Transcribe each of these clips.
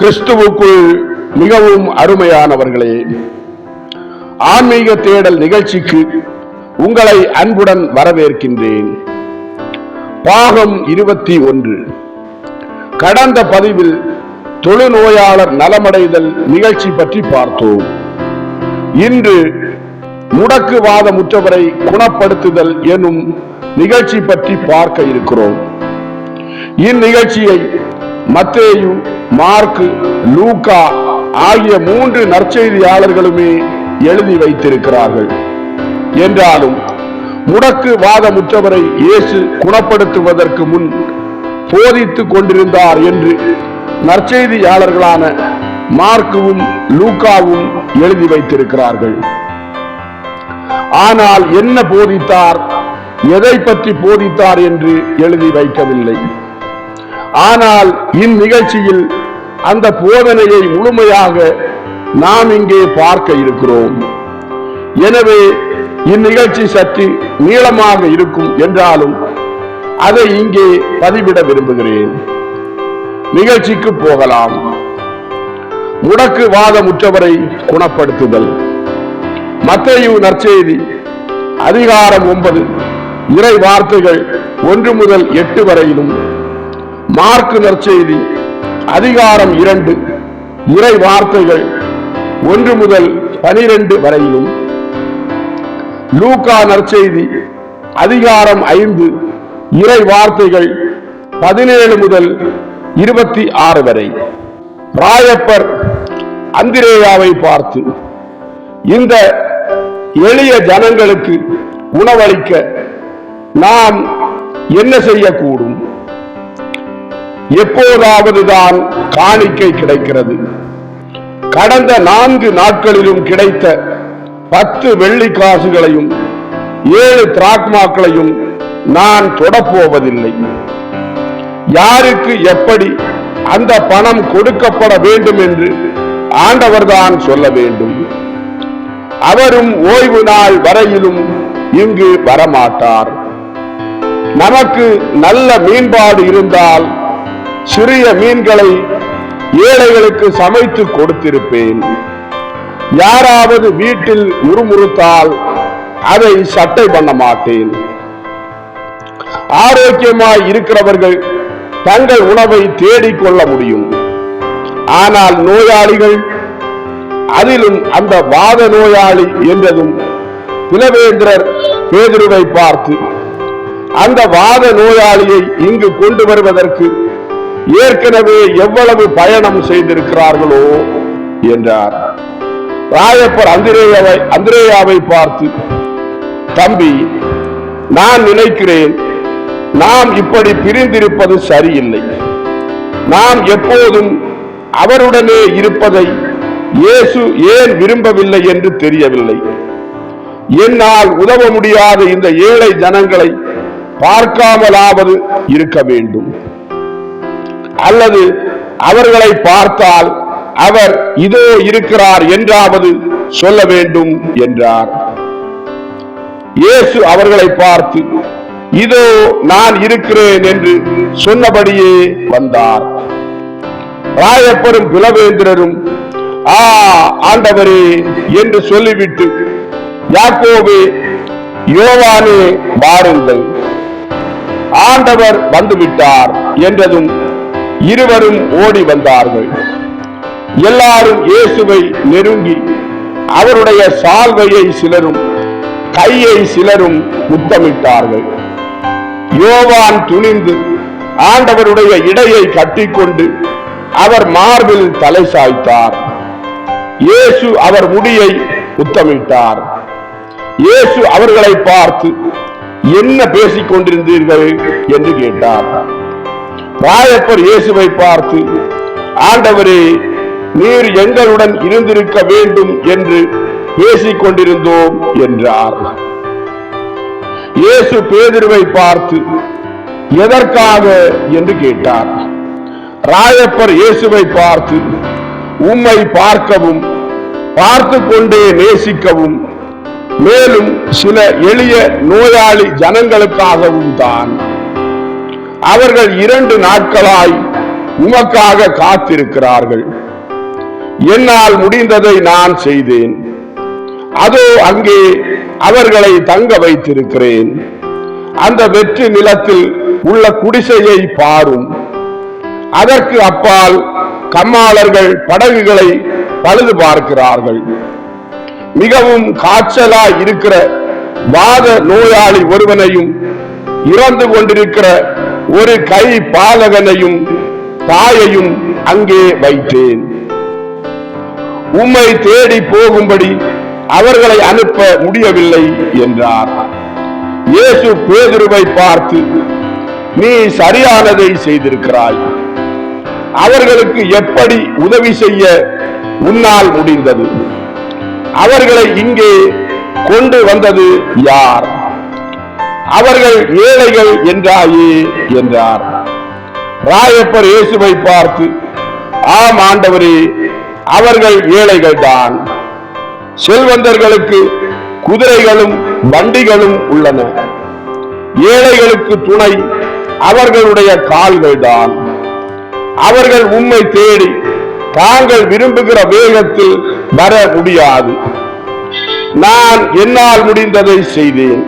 கிறிஸ்துவுக்குள் மிகவும் அருமையானவர்களே ஆன்மீக தேடல் நிகழ்ச்சிக்கு உங்களை அன்புடன் வரவேற்கின்றேன். பாகம் இருபத்தி ஒன்று. கடந்த பதிவில் தொழுநோயாளர் நலமடைதல் நிகழ்ச்சி பற்றி பார்த்தோம். இன்று முடக்குவாத முற்றவரை குணப்படுத்துதல் எனும் நிகழ்ச்சி பற்றி பார்க்க இருக்கிறோம். இந்நிகழ்ச்சியை மத்தேயு மார்க்கு லூகா ஆகிய மூன்று நற்செய்தியாளர்களுமே எழுதி வைத்திருக்கிறார்கள். என்றாலும் முடக்கு வாதமுற்றவரை இயேசு குணப்படுத்துவதற்கு முன் போதித்துக் கொண்டிருந்தார் என்று நற்செய்தியாளர்களான மார்க்குவும் லூகாவும் எழுதி வைத்திருக்கிறார்கள். ஆனால் என்ன போதித்தார்? எதை பற்றி போதித்தார் என்று எழுதி வைக்கவில்லை. ஆனால் இந்நிகழ்ச்சியில் அந்த போதனையை முழுமையாக நாம் இங்கே பார்க்க இருக்கிறோம். எனவே இந்நிகழ்ச்சி சற்று நீளமாக இருக்கும் என்றாலும் அதை இங்கே பதிவிட விரும்புகிறேன். நிகழ்ச்சிக்கு போகலாம். முடக்கு வாதமுற்றவரை குணப்படுத்துதல். மத்தையு நற்செய்தி அதிகாரம் ஒன்பது இறை வார்த்தைகள் ஒன்று முதல் எட்டு வரையிலும் மார்க்கு நற்செய்தி அதிகாரம் இரண்டு இறை வார்த்தைகள் ஒன்று முதல் பனிரெண்டு வரையிலும். லூகா நற்செய்தி அதிகாரம் ஐந்து இறை வார்த்தைகள் பதினேழு முதல் இருபத்தி ஆறு வரை. ராயப்பர் அந்திரேயாவை பார்த்து இந்த எளிய ஜனங்களுக்கு உணவளிக்க நாம் என்ன செய்யக்கூடும்? எப்போதாவது தான் காணிக்கை கிடைக்கிறது. கடந்த நான்கு நாட்களிலும் கிடைத்த பத்து வெள்ளி காசுகளையும் ஏழு திராக்மாக்களையும் நான் தொடப்போவதில்லை. யாருக்கு எப்படி அந்த பணம் கொடுக்கப்பட வேண்டும் என்று ஆண்டவர்தான் சொல்ல வேண்டும். அவரும் ஓய்வு நாள் வரையிலும் இங்கு வரமாட்டார். நமக்கு நல்ல மீன்பாடு இருந்தால் சிறிய மீன்களை ஏழைகளுக்கு சமைத்து கொடுத்திருப்பேன். யாராவது வீட்டில் முறுமுறுத்தால் அதை சட்டை பண்ண மாட்டேன். ஆரோக்கியமாய் இருக்கிறவர்கள் தங்கள் உணவை தேடிக் கொள்ள முடியும். ஆனால் நோயாளிகள் அதிலும் அந்த வாத நோயாளி என்றதும் பிலவேந்திரர் பேதுருவை பார்த்து அந்த வாத நோயாளியை இங்கு கொண்டு வருவதற்கு ஏற்கனவே எவ்வளவு பயணம் செய்திருக்கிறார்களோ என்றார். ராயப்பர் அந்திரேயாவை அந்திரேயாவை பார்த்து தம்பி நான் நினைக்கிறேன் நாம் இப்படி பிரிந்திருப்பது சரியில்லை. நாம் எப்போதும் அவருடனே இருப்பதை இயேசு ஏன் விரும்பவில்லை என்று தெரியவில்லை. என்னால் உதவ முடியாத இந்த ஏழை ஜனங்களை பார்க்காமலாவது இருக்க வேண்டும். அல்லது அவர்களை பார்த்தால் அவர் இதோ இருக்கிறார் என்றாவது சொல்ல வேண்டும் என்றார். இயேசு அவர்களை பார்த்து இதோ நான் இருக்கிறேன் என்று சொன்னபடியே வந்தார். ராயப்பரும் குலவேந்திரரும் ஆ ஆண்டவரே என்று சொல்லிவிட்டு யாக்கோவே யோவானே வாருங்கள். ஆண்டவர் வந்துவிட்டார் என்றதும் இருவரும் ஓடி வந்தார்கள். எல்லாரும் இயேசுவை நெருங்கி அவருடைய சால்வையை சிலரும் கையை சிலரும் முத்தமிட்டார்கள். யோவான் துணிந்து ஆண்டவருடைய இடையை கட்டிக்கொண்டு அவர் மார்பில் தலை சாய்த்தார். இயேசு அவர் முடியை முத்தமிட்டார். இயேசு அவர்களை பார்த்து என்ன பேசிக் கொண்டிருந்தீர்கள் என்று கேட்டார். ராயப்பர் இயேசுவை பார்த்து ஆண்டவரே நீர் எங்களுடன் இருந்திருக்க வேண்டும் என்று பேசிக் கொண்டிருந்தோம் என்றார். இயேசு பேதிருவை பார்த்து எதற்காக? என்று கேட்டார். ராயப்பர் இயேசுவை பார்த்து உம்மை பார்க்கவும் பார்த்து கொண்டே நேசிக்கவும் மேலும் சில எளிய நோயாளி ஜனங்களுக்காகவும் தான். அவர்கள் இரண்டு நாட்களாய் உமக்காக காத்திருக்கிறார்கள். என்னால் முடிந்ததை நான் செய்தேன். அதோ அங்கே அவர்களை தங்க வைத்திருக்கிறேன். அந்த வெற்றி நிலத்தில் உள்ள குடிசையை பாரும். அதற்கு அப்பால் கம்மாளர்கள் படகுகளை பழுது பார்க்கிறார்கள். மிகவும் காய்ச்சலா இருக்கிற வாத நோயாளி ஒருவனையும் இறந்து கொண்டிருக்கிற ஒரு கை பாலகனையும் தாயையும் அங்கே வைத்தேன். உம்மை தேடி போகும்படி அவர்களை அனுப்ப முடியவில்லை என்றார். இயேசு பேதுருவை பார்த்து நீ சரியானதை செய்திருக்கிறாய். அவர்களுக்கு எப்படி உதவி செய்ய உன்னால் முடிந்தது? அவர்களை இங்கே கொண்டு வந்தது யார்? அவர்கள் ஏழைகள் என்றாயே என்றார். ராயப்பர் இயேசுவை பார்த்து ஆம் ஆண்டவரே அவர்கள் ஏழைகள் தான் செல்வந்தர்களுக்கு குதிரைகளும் வண்டிகளும் உள்ளன. ஏழைகளுக்கு துணை அவர்களுடைய கால்கள் தான் அவர்கள் உண்மை தேடி தாங்கள் விரும்புகிற வேகத்தில் வர முடியாது. நான் என்னால் முடிந்ததை செய்தேன்.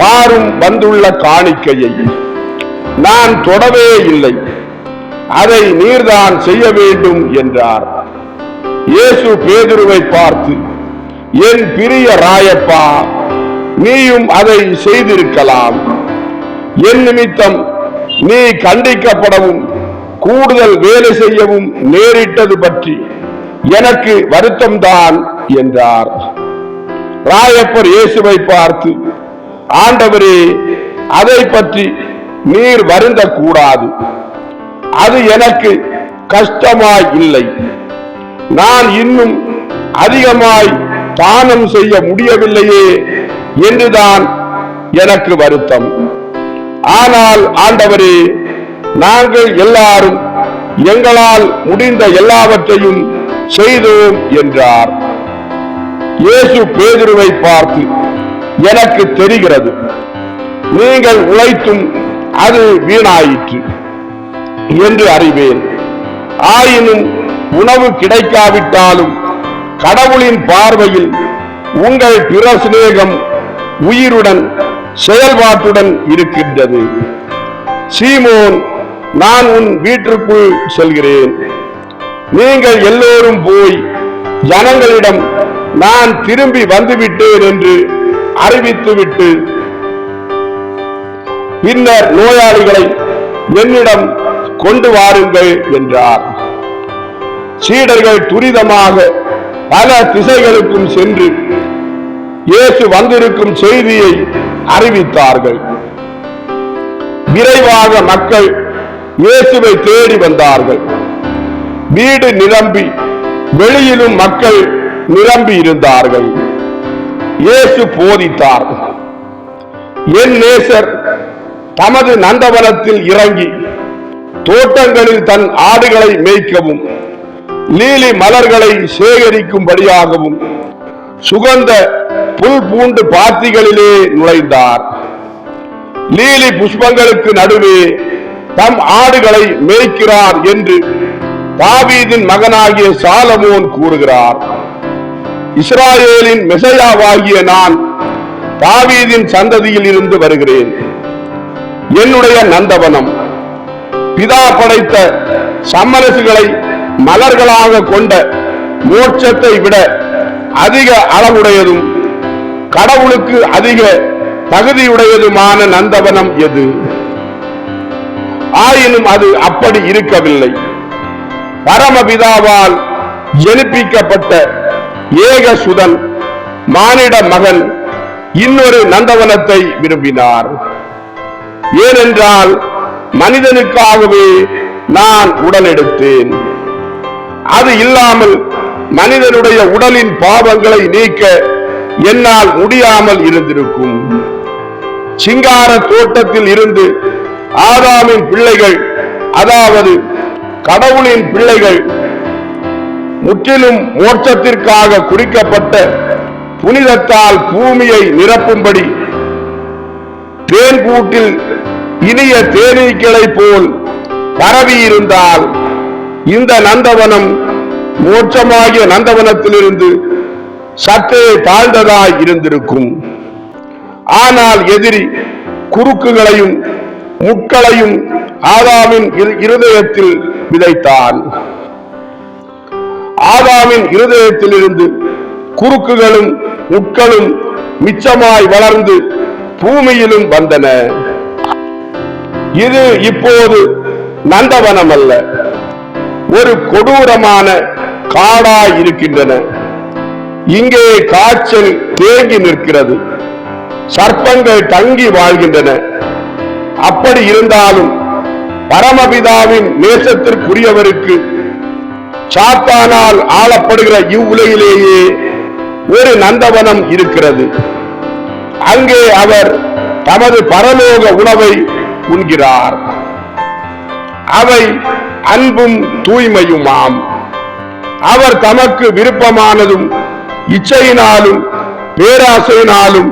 பாரும் வந்துள்ள காணிக்கையை நான் தொடவே இல்லை. அதை நீர்தான் செய்ய வேண்டும் என்றார். இயேசு பேதுருவை பார்த்து என் பிரிய ராயப்பா நீயும் அதை செய்திருக்கலாம். என் நிமித்தம் நீ கண்டிக்கப்படவும் கூடுதல் வேலை செய்யவும் நேரிட்டது பற்றி எனக்கு வருத்தம்தான் என்றார். ராயப்பர் இயேசுவை பார்த்து ஆண்டவரே அதை பற்றி நீர் வருந்த கூடாது அது எனக்கு கஷ்டமாய் இல்லை. நான் இன்னும் அதிகமாய் தானம் செய்ய முடியவில்லையே என்றுதான் எனக்கு வருத்தம். ஆனால் ஆண்டவரே நாங்கள் எல்லாரும் எங்களால் முடிந்த எல்லாவற்றையும் செய்தோம் என்றார். இயேசு பேதுருவை பார்த்து எனக்கு தெரிகிறது. நீங்கள் உழைத்தும் அது வீணாயிற்று என்று அறிவேன். ஆயினும் உணவு கிடைக்காவிட்டாலும் கடவுளின் பார்வையில் உங்கள் பிற சிநேகம் உயிருடன் செயல்பாட்டுடன் இருக்கின்றது. சீமோன் நான் உன் வீட்டிற்குள் செல்கிறேன். நீங்கள் எல்லோரும் போய் ஜனங்களிடம் நான் திரும்பி வந்துவிட்டேன் என்று அறிவித்துவிட்டு பின்னர் நோயாளிகளை என்னிடம் கொண்டு வாருங்கள் என்றார். சீடர்கள் துரிதமாக பல திசைகளுக்கும் சென்று இயேசு வந்திருக்கும் செய்தியை அறிவித்தார்கள். விரைவாக மக்கள் இயேசுவை தேடி வந்தார்கள். வீடு நிரம்பி வெளியிலும் மக்கள் நிரம்பி இருந்தார்கள் இயேசு போதித்தார். என் நேசர் தமது நந்தவனத்தில் இறங்கி தோட்டங்களில் தன் ஆடுகளை மேய்க்கவும் லீலி மலர்களை சேகரிக்கும்படியாகவும் சுகந்த புல் பூண்டு பாத்திகளிலே நுழைந்தார். லீலி புஷ்பங்களுக்கு நடுவே தம் ஆடுகளை மேய்க்கிறார் என்று தாவீதின் மகனாகிய சாலமோன் கூறுகிறார். இஸ்ராயேலின் மெசையாவாகிய நான் தாவீதின் சந்ததியில் இருந்து வருகிறேன். என்னுடைய நந்தவனம். பிதா படைத்த சம்மரசுகளை மலர்களாக கொண்ட மோட்சத்தை விட அதிக அளவுடையதும் கடவுளுக்கு அதிக தகுதியுடையதுமான நந்தவனம் எது? ஆயினும் அது அப்படி இருக்கவில்லை. பரமபிதாவால் எழுப்பிக்கப்பட்ட ஏக சுதன் மானிட மகன் இன்னொரு நந்தவனத்தை விரும்பினார். ஏனென்றால் மனிதனுக்காகவே நான் உடல் எடுத்தேன். அது இல்லாமல் மனிதனுடைய உடலின் பாவங்களை நீக்க என்னால் முடியாமல் இருந்திருக்கும். சிங்கார தோட்டத்தில் இருந்து ஆதாமின் பிள்ளைகள் அதாவது கடவுளின் பிள்ளைகள் முற்றிலும் மோட்சத்திற்காக குறிக்கப்பட்ட புனிதத்தால் பூமியை நிரப்பும்படி தேன் கூட்டில் இனிய தேனீக்களை போல் பரவியிருந்தால் இந்த நந்தவனம் மோட்சமாகிய நந்தவனத்திலிருந்து சற்றே தாழ்ந்ததாய் இருந்திருக்கும். ஆனால் எதிரி குறுக்குகளையும் முட்களையும் ஆதாமின் இருதயத்தில் விதைத்தான் ஆதாமின் இருதயத்திலிருந்து குறுக்குகளும் முட்களும் மிச்சமாய் வளர்ந்து பூமியிலும் வந்தன. இது இப்போது நந்தவனம் அல்ல ஒரு கொடூரமான காடாய் இருக்கின்றன. இங்கே காய்ச்சல் தேங்கி நிற்கிறது சர்ப்பங்கள் தங்கி வாழ்கின்றன. அப்படி இருந்தாலும் பரமபிதாவின் நேசத்திற்குரியவருக்கு சாத்தானால் ஆளப்படுகிற இவ்வுலகிலேயே ஒரு நந்தவனம் இருக்கிறது. அங்கே அவர் தமது பரலோக உணவை உண்கிறார். அவை அன்பும் தூய்மையுமாம். அவர் தமக்கு விருப்பமானதும் இச்சையினாலும் பேராசையினாலும்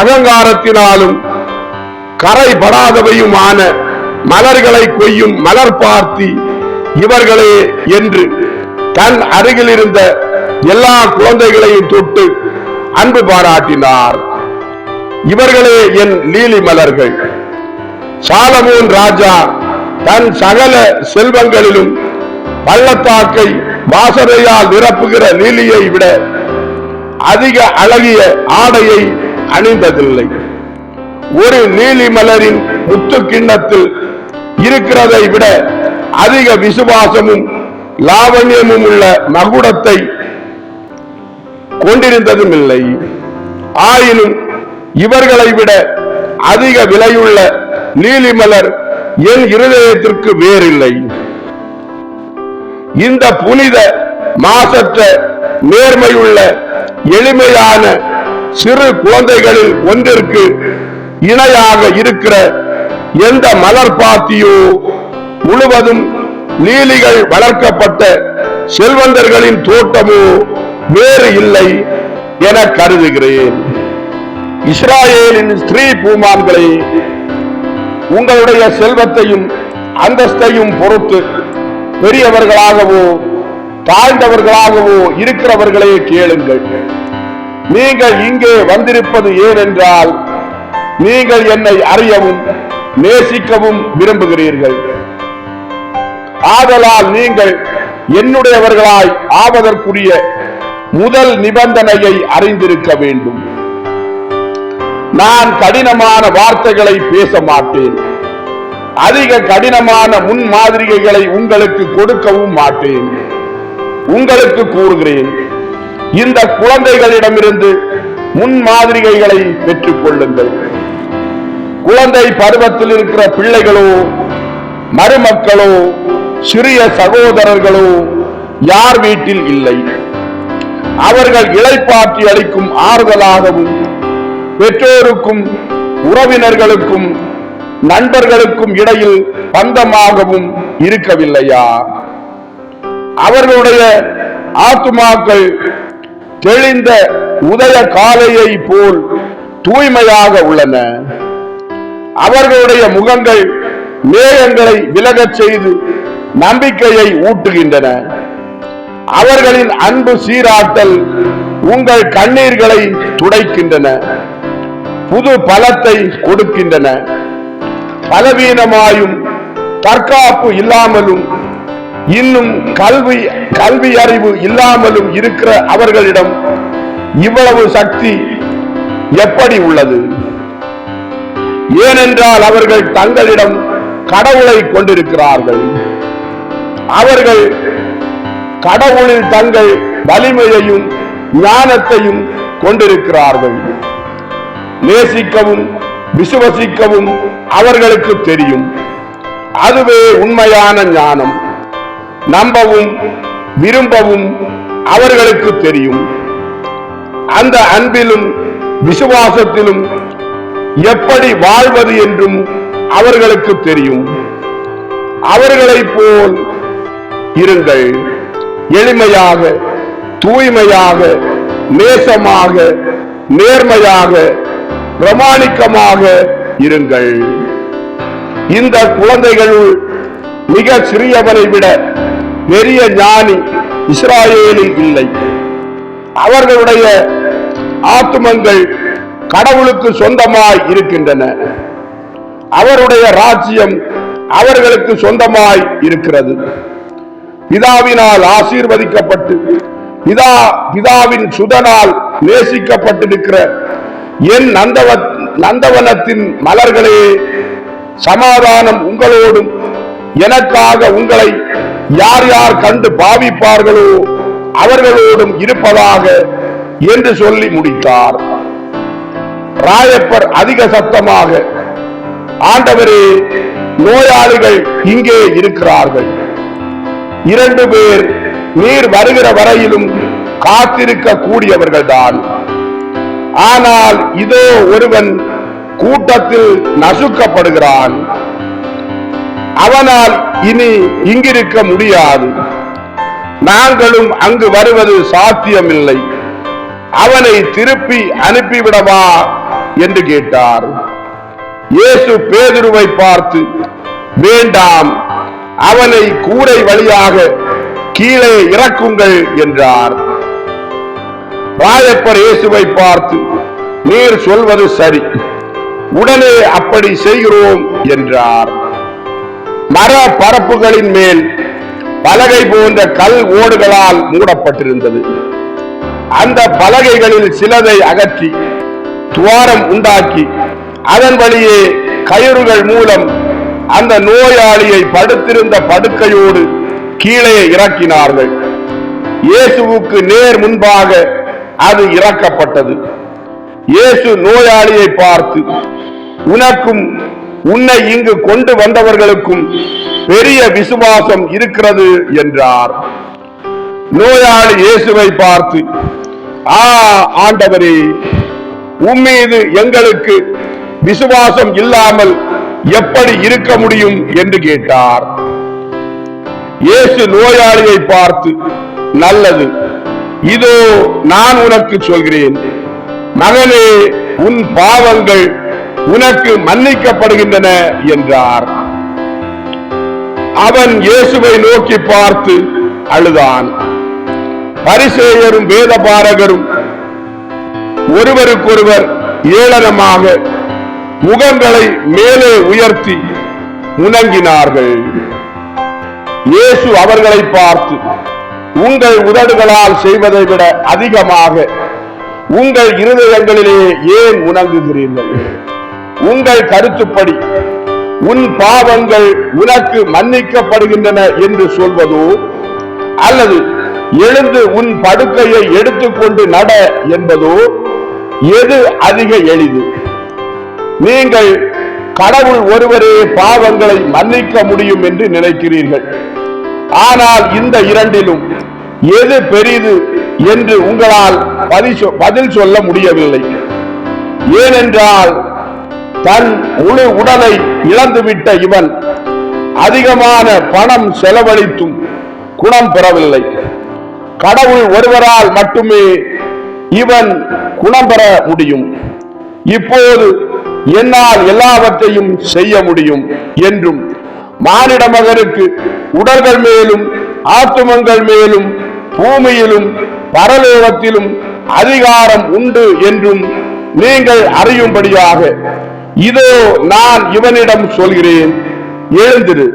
அகங்காரத்தினாலும் கரைபடாதவையுமான மலர்களை கொய்யும் மலர் பார்த்தி இவர்களே என்று தன் அருகில் இருந்த எல்லா குழந்தைகளையும் தொட்டு அன்பு பாராட்டினார். இவர்களே என் லீலி மலர்கள். சாலமோன் ராஜா தன் சகல செல்வங்களிலும் பள்ளத்தாக்கை வாசனையால் நிரப்புகிற லீலியை விட அதிக அழகிய ஆடையை அணிந்ததில்லை. ஒரு நீலி மலரின் முத்து கிண்ணத்தில் இருக்கிறதை விட அதிக விசுவாசமும் லாவண்யமும் உள்ள மகுடத்தை கொண்டிருந்ததும் இல்லை ஆயினும் இவர்களை விட அதிக விலையுள்ள நீலிமலர் என் இருதயத்திற்கு வேறில்லை. இந்த புனித மாசற்ற நேர்மையுள்ள எளிமையான சிறு குழந்தைகளில் ஒன்றிற்கு இணையாக இருக்கிற எந்த மலர் பாத்தியோ முழுவதும் லீலிகள் வளர்க்கப்பட்ட செல்வந்தர்களின் தோட்டமோ வேறு இல்லை என கருதுகிறேன். இஸ்ராயேலின் ஸ்ரீ பூமான்களே உங்களுடைய செல்வத்தையும் அந்தஸ்தையும் பொறுத்து பெரியவர்களாகவோ தாழ்ந்தவர்களாகவோ இருக்கிறவர்களே கேளுங்கள். நீங்கள் இங்கே வந்திருப்பது ஏனென்றால் நீங்கள் என்னை அறியவும் நேசிக்கவும் விரும்புகிறீர்கள். ஆதலால் நீங்கள் என்னுடையவர்களாய் ஆவதற்குரிய முதல் நிபந்தனையை அறிந்திருக்க வேண்டும். நான் கடினமான வார்த்தைகளை பேச மாட்டேன். அதிக கடினமான முன் முன்மாதிரிகைகளை உங்களுக்கு கொடுக்கவும் மாட்டேன். உங்களுக்கு கூறுகிறேன் இந்த குழந்தைகளிடமிருந்து முன் மாதிரிகைகளை பெற்றுக் கொள்ளுங்கள் குழந்தை பருவத்தில் இருக்கிற பிள்ளைகளோ மருமக்களோ சிறிய சகோதரர்களோ யார் வீட்டில் இல்லை? அவர்கள் இழைப்பாற்றி அளிக்கும் ஆறுதலாகவும் பெற்றோருக்கும் உறவினர்களுக்கும் நண்பர்களுக்கும் இடையில் பந்தமாகவும் இருக்கவில்லையா? அவர்களுடைய ஆத்துமாக்கள் தெளிந்த உதய காலையை போல் தூய்மையாக உள்ளன. அவர்களுடைய முகங்கள் மேகங்களை விலகச் செய்து நம்பிக்கையை ஊட்டுகின்றன. அவர்களின் அன்பு சீராட்டல் உங்கள் கண்ணீர்களை துடைக்கின்றன. புது பலத்தை கொடுக்கின்றன. பலவீனமாயும் தற்காப்பு இல்லாமலும் இன்னும் கல்வி கல்வி அறிவு இல்லாமலும் இருக்கிற அவர்களிடம் இவ்வளவு சக்தி எப்படி உள்ளது? ஏனென்றால் அவர்கள் தங்களிடம் கடவுளை கொண்டிருக்கிறார்கள். அவர்கள் கடவுளில் தங்கள் வலிமையையும் ஞானத்தையும் கொண்டிருக்கிறார்கள். நேசிக்கவும் விசுவசிக்கவும் அவர்களுக்கு தெரியும். அதுவே உண்மையான ஞானம். நம்பவும் விரும்பவும் அவர்களுக்கு தெரியும். அந்த அன்பிலும் விசுவாசத்திலும் எப்படி வாழ்வது என்றும் அவர்களுக்கு தெரியும். அவர்களைப் போல் இருங்கள். எளிமையாக தூய்மையாக நேசமாக நேர்மையாக பிரமாணிக்கமாக இருங்கள். இந்த குழந்தைகளுள் மிக சிறியவனை விட பெரிய ஞானி இஸ்ராயேலில் இல்லை. அவர்களுடைய ஆத்துமங்கள் கடவுளுக்கு சொந்தமாய் இருக்கின்றன. அவருடைய ராஜ்யம் அவர்களுக்கு சொந்தமாய் இருக்கிறது. பிதாவினால் ஆசீர்வதிக்கப்பட்டு பிதா பிதாவின் சுதனால் நேசிக்கப்பட்டிருக்கிற என் நந்தவ நந்தவனத்தின் மலர்களே சமாதானம் உங்களோடும் எனக்காக உங்களை யார் யார் கண்டு பாவிப்பார்களோ அவர்களோடும் இருப்பதாக என்று சொல்லி முடித்தார். ராயப்பர் அதிக சத்தமாக ஆண்டவரே நோயாளிகள் இங்கே இருக்கிறார்கள். இரண்டு பேர் நீர் வருகிற வரையிலும் காத்திருக்க கூடியவர்கள்தான் ஆனால் இதோ ஒருவன் கூட்டத்தில் நசுக்கப்படுகிறான். அவனால் இனி இங்கிருக்க முடியாது. நாங்களும் அங்கு வருவது சாத்தியமில்லை. அவனை திருப்பி அனுப்பிவிடவா என்று கேட்டார். இயேசு பேதுருவை பார்த்து வேண்டாம் அவனை கூரை வழியாக கீழே இறக்குங்கள் என்றார். ராயப்பர் இயேசுவை பார்த்து நீர் சொல்வது சரி. உடனே அப்படி செய்கிறோம் என்றார். மர பரப்புகளின் மேல் பலகை போன்ற கல் ஓடுகளால் மூடப்பட்டிருந்தது. அந்த பலகைகளில் சிலதை அகற்றி துவாரம் உண்டாக்கி அதன் வழியே கயிறுகள் மூலம் அந்த நோயாளியை படுத்திருந்த படுக்கையோடு கீழே இறக்கினார்கள். இயேசுவுக்கு நேர் முன்பாக அது இறக்கப்பட்டது. இயேசு நோயாளியை பார்த்து உனக்கும் உன்னை இங்கு கொண்டு வந்தவர்களுக்கும் பெரிய விசுவாசம் இருக்கிறது என்றார். நோயாளி இயேசுவை பார்த்து ஆ ஆண்டவரே உம்மீது எங்களுக்கு விசுவாசம் இல்லாமல் எப்படி இருக்க முடியும் என்று கேட்டார். இயேசு நோயாளியை பார்த்து நல்லது. இதோ நான் உனக்கு சொல்கிறேன். மகனே உன் பாவங்கள் உனக்கு மன்னிக்கப்படுகின்றன என்றார். அவன் இயேசுவை நோக்கி பார்த்து அழுதான். பரிசேயரும் வேதபாரகரும் ஒருவருக்கொருவர் ஏளனமாக முகங்களை மேலே உயர்த்தி முணங்கினார்கள். இயேசு அவர்களை பார்த்து உங்கள் உதடுகளால் செய்வதை விட அதிகமாக உங்கள் இருதயங்களிலே ஏன் உணங்குகிறீர்கள் உங்கள் கருத்துப்படி உன் பாவங்கள் உனக்கு மன்னிக்கப்படுகின்றன என்று சொல்வதோ அல்லது எழுந்து உன் படுக்கையை எடுத்துக்கொண்டு நட என்பதோ எது அதிக எளிது? நீங்கள் கடவுள் ஒருவரே பாவங்களை மன்னிக்க முடியும் என்று நினைக்கிறீர்கள். ஆனால் இந்த இரண்டிலும் எது பெரிது என்று உங்களால் பதில் சொல்ல முடியவில்லை. ஏனென்றால் தன் முழு உடலை இழந்துவிட்ட இவன் அதிகமான பணம் செலவழித்தும் குணம் பெறவில்லை. கடவுள் ஒருவரால் மட்டுமே இவன் குணம் பெற முடியும். இப்போது என்னால் எல்லாவற்றையும் செய்ய முடியும் என்றும் மானிட மகனுக்கு உடல்கள் மேலும் ஆத்துமங்கள் மேலும் பூமியிலும் பரலோகத்திலும் அதிகாரம் உண்டு என்றும் நீங்கள் அறியும்படியாக இதோ நான் இவனிடம் சொல்கிறேன். எழுந்திரு.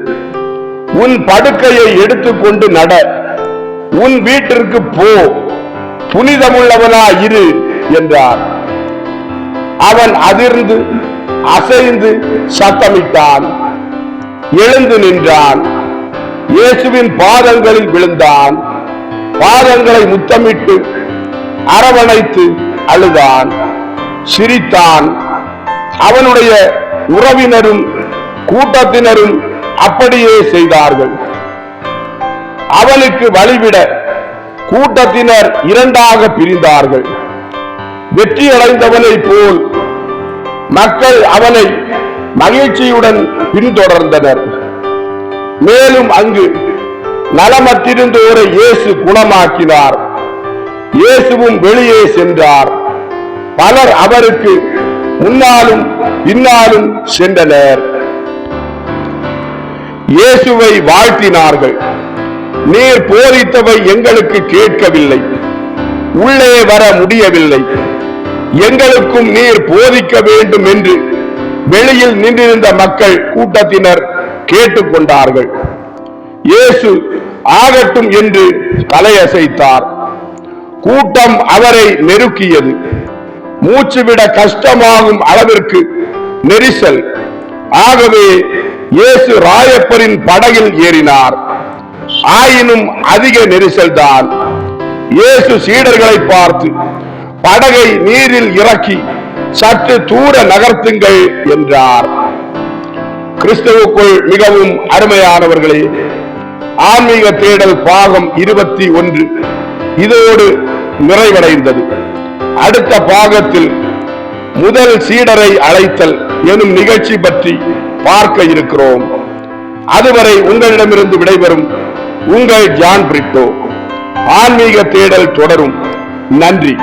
உன் படுக்கையை எடுத்துக்கொண்டு நட. உன் வீட்டிற்கு போ. புனிதமுள்ளவனா இரு என்றார். அவன் அதிர்ந்து அசைந்து சத்தமிட்டான். எழுந்து நின்றான். இயேசுவின் பாதங்களில் விழுந்தான். பாதங்களை முத்தமிட்டு அரவணைத்து அழுதான். சிரித்தான். அவனுடைய உறவினரும் கூட்டத்தினரும் அப்படியே செய்தார்கள். அவனுக்கு வழிவிட கூட்டத்தினர் இரண்டாக பிரிந்தார்கள். வெற்றி அடைந்தவனை போல் மக்கள் அவனை மகிழ்ச்சியுடன் பின்தொடர்ந்தனர். மேலும் அங்கு நலமற்றிருந்தோரை இயேசு குணமாக்கினார். இயேசுவும் வெளியே சென்றார். பலர் அவருக்கு முன்னாலும் பின்னாலும் சென்றனர். இயேசுவை வாழ்த்தினார்கள். நீர் போதித்தவை எங்களுக்கு கேட்கவில்லை. உள்ளே வர முடியவில்லை. எங்களுக்கும் நீர் போதிக்க வேண்டும் என்று வெளியில் நின்றிருந்த மக்கள் கூட்டத்தினர் கேட்டுக்கொண்டார்கள். இயேசு ஆகட்டும் என்று தலையசைத்தார். கூட்டம் அவரை நெருக்கியது. மூச்சுவிட கஷ்டமாகும் அளவிற்கு நெரிசல். ஆகவே இயேசு ராயப்பரின் படகில் ஏறினார். ஆயினும் அதிக நெரிசல் தான் இயேசு சீடர்களை பார்த்து படகை நீரில் இறக்கி சற்று தூர நகர்த்துங்கள் என்றார். கிறிஸ்துவுக்குள் மிகவும் அருமையானவர்களே ஆன்மீக தேடல் பாகம் இருபத்தி ஒன்று இதோடு நிறைவடைந்தது. அடுத்த பாகத்தில் முதல் சீடரை அழைத்தல் எனும் நிகழ்ச்சி பற்றி பார்க்க இருக்கிறோம். அதுவரை உங்களிடமிருந்து விடைபெறும் உங்கள் ஜான் பிரிட்டோ. ஆன்மீக தேடல் தொடரும். நன்றி.